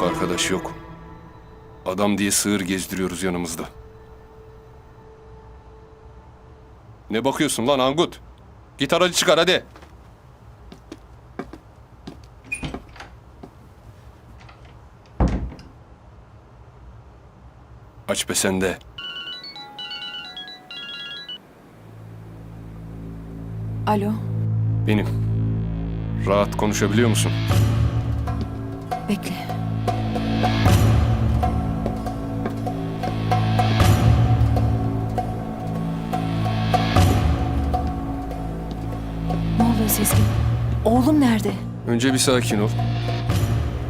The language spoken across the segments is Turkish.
Yok arkadaş yok. Adam diye sığır gezdiriyoruz yanımızda. Ne bakıyorsun lan Angut? Git aracı çıkar hadi. Aç be sen de. Alo, Benim. Rahat konuşabiliyor musun? bekle. Sezgin? Oğlum nerede? Önce bir sakin ol.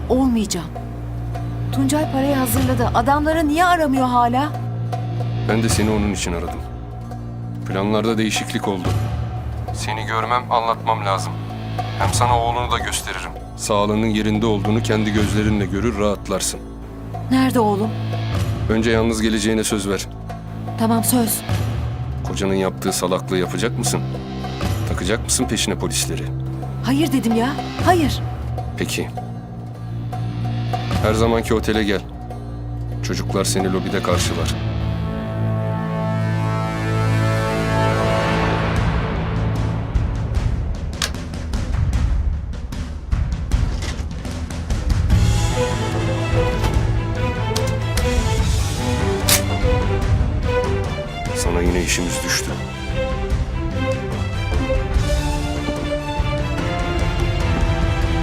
Olmayacağım. Tuncay parayı hazırladı. Adamları niye aramıyor hala? Ben de seni onun için aradım. Planlarda değişiklik oldu. Seni görmem, anlatmam lazım. Hem sana oğlunu da gösteririm. Sağlığının yerinde olduğunu kendi gözlerinle görür, rahatlarsın. Nerede oğlum? Önce yalnız geleceğine söz ver. Tamam söz. Kocanın yaptığı salaklığı yapacak mısın? Takacak mısın peşine polisleri? Hayır dedim ya. Hayır. Peki. Her zamanki otele gel. Çocuklar seni lobide karşılar. Sana yine işimiz düştü.